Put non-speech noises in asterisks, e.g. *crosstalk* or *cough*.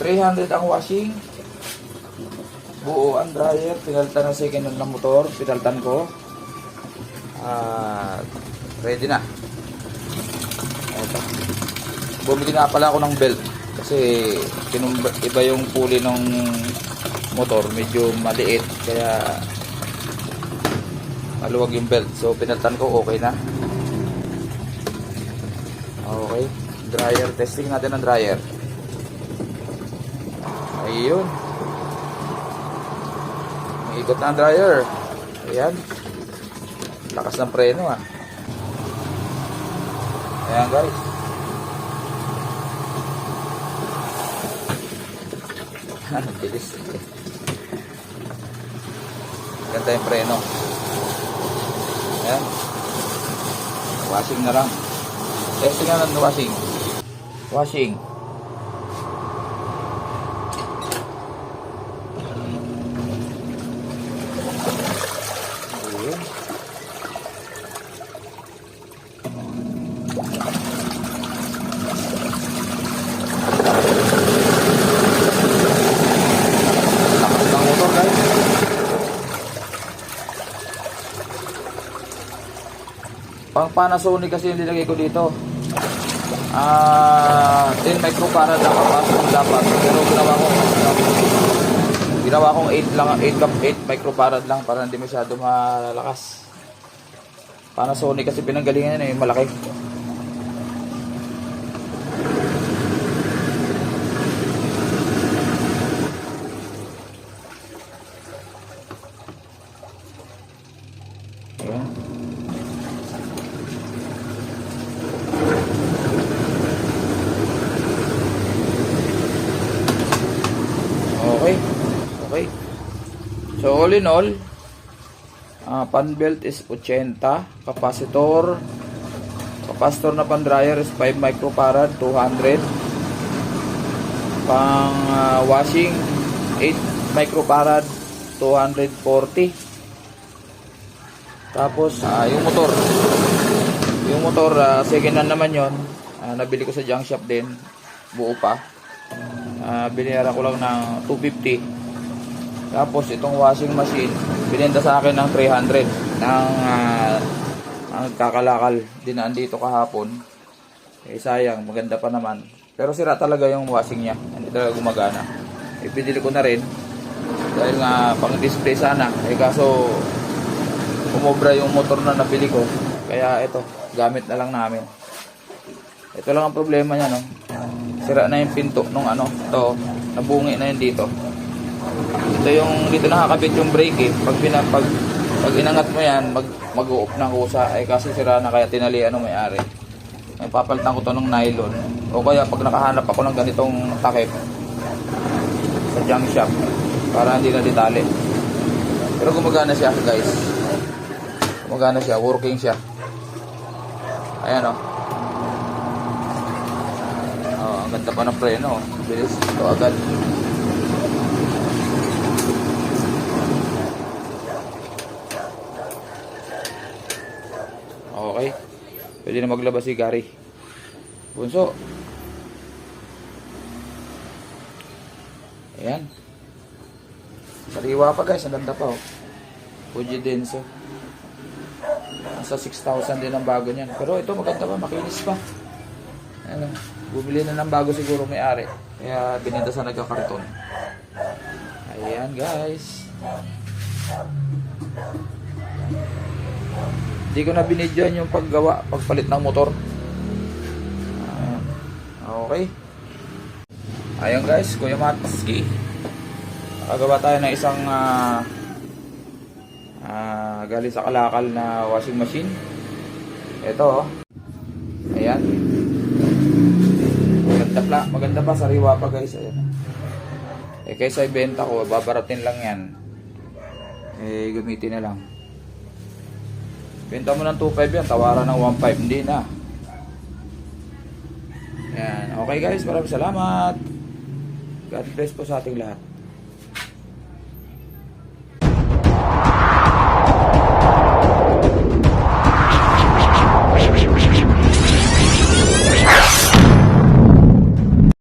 300 ang washing. Buo ang dryer. Pinalitan ng second hand ng motor. Pinalitan ko. At ready na. Ito. Bumili nga pala ako ng belt. Kasi iba yung pulley ng motor. Medyo maliit. Kaya maluwag yung belt. So pinalitan ko okay na. Okay. Dryer. Testing natin ang dryer. Ayun. May ikot na ang dryer. Ayan. Lakas ng preno ah. Ayan guys. *laughs* Ang bilis. Ganda yung preno. Ayan. Washing na lang. Testing na lang washing. Washing. Ayun. Lakas ng motor guys. Pang Panasonic kasi yung nilagay ko dito. Ah, 10 microfarad ang kapasok dapat. Pero ginawa ko ginawa kong 8 lang 8 cup 8 microfarad lang para hindi masyado malalakas. Panasonic kasi pinanggalingan yan eh, malaki. Ayan. Okay. Okay. So all in all, ah pan belt is 80, capacitor, capacitor na pan dryer is 5 microfarad, 200. Pang ah, washing 8 microfarad, 240. Tapos ah, yung motor, yung motor ah, second hand naman 'yon. Ah, nabili ko sa junk shop din, buo pa. Ah, binayaran ko lang ng 250. Tapos itong washing machine, binenta sa akin ng 300 ng ah, ang kakalakal dinaan dito kahapon. Eh sayang, maganda pa naman. Pero sira talaga yung washing niya. Hindi talaga gumagana. Eh pinili ko na rin dahil nga pang display sana. Eh kaso umobra yung motor na nabili ko. Kaya ito, gamit na lang namin. Ito lang ang problema niya, no? Sira na yung pinto nung ano, to, nabungi na yun dito. Ito yung, dito nakakabit yung brake eh. Pag, pina, pag, pag inangat mo yan, mag, mag-off ng kusa. Eh kasi sira na kaya tinalian ng may-ari. May papalitan ko to ng nylon. O kaya pag nakahanap ako ng ganitong takip sa junk shop para hindi na ditali. Pero gumagana siya guys. Gumagana siya, working siya. Ayan o. Oh, ang ganda pa ng preno. oh. Bilis. Ito agad. Okay. Pwede na maglabas si Gary. Bunso. Ayan. Sariwa pa guys. Ang ganda pa oh. Fuji Denso. Nasa 6,000 din ang bago niyan. Pero ito maganda pa. Makinis pa. Ano, bumili na ng bago siguro may-ari. Kaya binenta sa nagkakarton. Ayan guys. Hindi ko na binidyoan yung paggawa, pagpalit ng motor. Okay. Ayan guys, Kuya Matski. Nakagawa tayo ng isang ah ah, galing sa kalakal na washing machine. Ito oh. Ayan. Pa, maganda pa sariwa pa guys. Ayan. Eh kaysa ibenta ko, babaratin lang yan. Eh gamitin na lang. Benta mo ng 2.5 yan, tawaran ng 1.5, hindi na. Yan. Okay guys, maraming salamat. God bless po sa ating lahat.